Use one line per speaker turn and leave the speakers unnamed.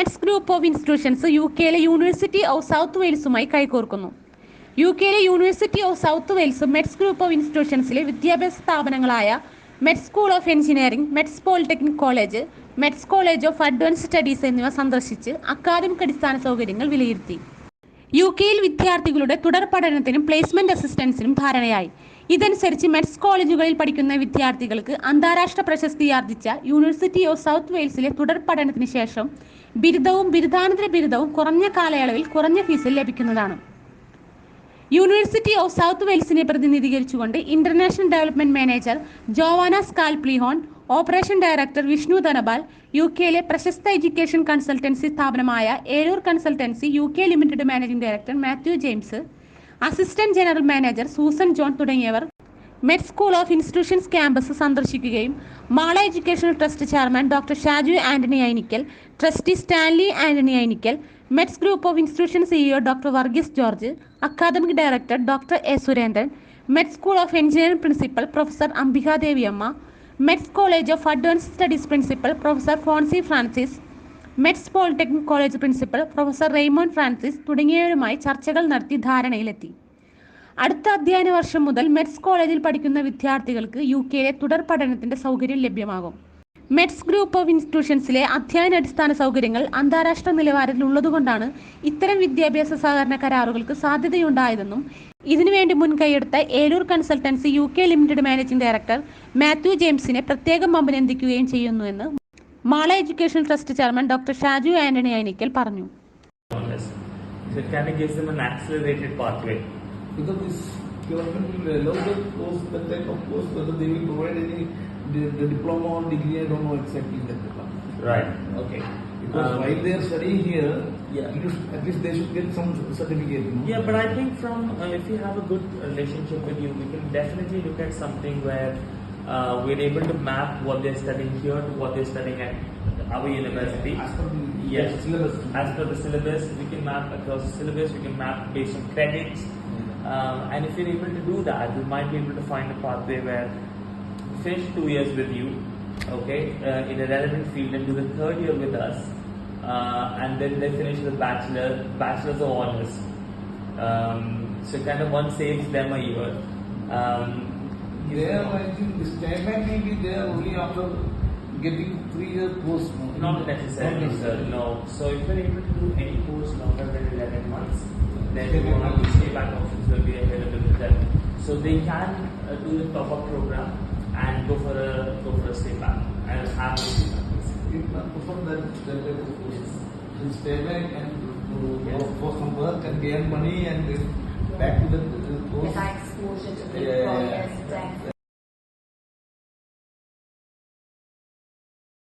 METS group of institutions U കെയിലെ university of south വെയിൽസുമായി കൈകോർക്കുന്നു. യു കെയിലെ university of south Wales METS group of ഇൻസ്റ്റിറ്റ്യൂഷൻസിലെ വിദ്യാഭ്യാസ സ്ഥാപനങ്ങളായ MET school of engineering METS polytechnic college METS college of advance studies എന്നിവ സന്ദർശിച്ച് academic അടിസ്ഥാന സൗകര്യങ്ങൾ വിലയിരുത്തി. യു കെയിൽ വിദ്യാർത്ഥികളുടെ തുടർ പഠനത്തിനും പ്ലേസ്മെന്റ് അസിസ്റ്റൻസിനും ധാരണയായി. ഇതനുസരിച്ച് മെഡ്സ് കോളേജുകളിൽ പഠിക്കുന്ന വിദ്യാർത്ഥികൾക്ക് അന്താരാഷ്ട്ര പ്രശസ്തി പ്രശസ്തിയാർജിച്ച യൂണിവേഴ്സിറ്റി ഓഫ് സൗത്ത് വെയിൽസിലെ തുടർ പഠനത്തിന് ശേഷം ബിരുദവും ബിരുദാനന്തര ബിരുദവും കുറഞ്ഞ കാലയളവിൽ കുറഞ്ഞ ഫീസിൽ ലഭിക്കുന്നതാണ്. യൂണിവേഴ്സിറ്റി ഓഫ് സൗത്ത് വെയിൽസിനെ പ്രതിനിധീകരിച്ചുകൊണ്ട് international development manager Joanna Scalplihorn operation director Vishnu Dhanapal U കെയിലെ പ്രശസ്ത എഡ്യൂക്കേഷൻ കൺസൾട്ടൻസി സ്ഥാപനമായ Ezhur consultancy U K limited managing director Matthew James assistant general manager Susan John തുടങ്ങിയവർ MET school of institutions campus സന്ദർശിക്കുകയും Mala educational trust chairman doctor Shaju Antony Ainikkal trustee Stanley Antony Ainikkal METS group of institution CEO doctor Varghese George academic director doctor A Surendran Mets school of engineering principal professor Ambikadeviamma METS college of advance studies principal professor Foncy Francis METS polytechnic college principal professor Raymon Francis തുടങ്ങിയവരുമായി ചർച്ചകൾ നടത്തി ധാരണയിലെത്തി. അടുത്ത അധ്യയന വർഷം മുതൽ midst കോളേജിൽ പഠിക്കുന്ന വിദ്യാർത്ഥികൾക്ക് യു കെയിലെ തുടർ പഠനത്തിന്റെ സൗകര്യം ലഭ്യമാകും. മെറ്റ്സ് ഗ്രൂപ്പ് ഓഫ് ഇൻസ്റ്റിറ്റ്യൂഷൻസിലെ അധ്യയന അടിസ്ഥാന സൗകര്യങ്ങൾ അന്താരാഷ്ട്ര നിലവാരത്തിൽ ഉള്ളതുകൊണ്ടാണ് ഇത്തരം വിദ്യാഭ്യാസ സഹകരണ കരാറുകൾക്ക് സാധ്യതയുണ്ടായതെന്നും ഇതിനുവേണ്ടി മുൻകൈയെടുത്ത Eloor consultancy U K limited managing director Matthew ജെയിംസിനെ പ്രത്യേകം അഭിനന്ദിക്കുകയും ചെയ്യുന്നുവെന്ന് Mala education trust chairman doctor Shaju Antony Ainikkal പറഞ്ഞു
on this. So it kind of gives them an accelerated pathway.
Because this government will allow the course, that type of course, whether they will provide any, the, the diploma or degree, I don't know exactly that.
Right.
Okay. Because
Um,
while they are studying here,
Yeah.
at least, at least they should get some certificate. you know.
Yeah, but I think from uh, if you have a good relationship with you, we can definitely look at something where uh, we're able to map what they're studying here to what they're studying at our university.
As per the
Yes.
syllabus.
As per the syllabus, we can map across the syllabus. We can map based on credits. Um, and if you're able to do that, we might be able to find a pathway where finish two years with you, okay, uh, in a relevant field, and do the third year with us, uh, and then they finish the bachelor, bachelor's of honors. Um, so kind of one saves them a year. Um,
There, I think the statement may be there only after getting three year course. no?
Not necessarily,
Not
sir. No. So if you're able to do any course longer than 11 months, then you have
options.
stay back options will be available to them. So they can uh, do the top up program and go for a go for a stay back and have a stay back.
If not perform that, that type of course. In stay back and
Yes.
for some work and gain money and then back to the,
those, exposure to the yeah.
Yeah, yeah.